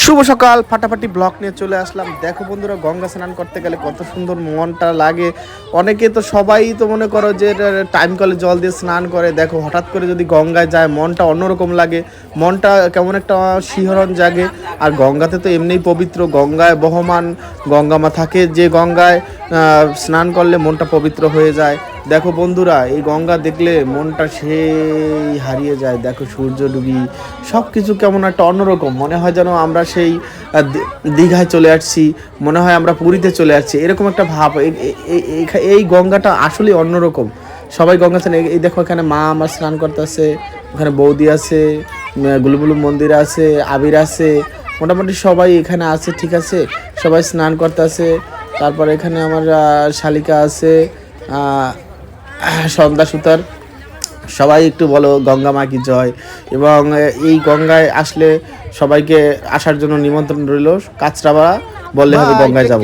শুভ সকাল, ফাটাফাটি ব্লক নিয়ে চলে আসলাম। দেখো বন্ধুরা, গঙ্গা স্নান করতে গেলে কত সুন্দর মনটা লাগে। অনেকে তো সবাই তো মনে করো যে টাইম কলে জল দিয়ে স্নান করে। দেখো, হঠাৎ করে যদি গঙ্গায় যায়, মনটা অন্যরকম লাগে। মনটা কেমন একটা শিহরণ জাগে। আর গঙ্গাতে তো এমনিই পবিত্র, গঙ্গায় বহমান। গঙ্গা মা থাকে যে গঙ্গায় স্নান করলে মনটা পবিত্র হয়ে যায়। দেখো বন্ধুরা, এই গঙ্গা দেখলে মনটা সেই হারিয়ে যায়। দেখো সূর্য ডুবি সব কিছু কেমন একটা অন্যরকম। মনে হয় যেন আমরা সেই দীঘায় চলে আসছি, মনে হয় আমরা পুরীতে চলে আসছি। এরকম একটা ভাব এই- গঙ্গাটা আসলে অন্যরকম। সবাই গঙ্গা স্নান, এই- দেখো এখানে মা আমার স্নান করতেছে, ওখানে বৌদি আছে গুলুবুলু মন্দির আছে, আবির আছে। মোটামুটি সবাই এখানে আছে, ঠিক আছে? সবাই স্নান করতেছে। তারপর এখানে আমার শালিকা আছে সন্ধ্যা সুতার। সবাই একটু বলো গঙ্গা মা কি জয়? এবং এই গঙ্গায় আসলে সবাইকে আসার জন্য নিমন্ত্রণ রইল। কাঁচরাপাড়া বললে হবে গঙ্গায় যাব।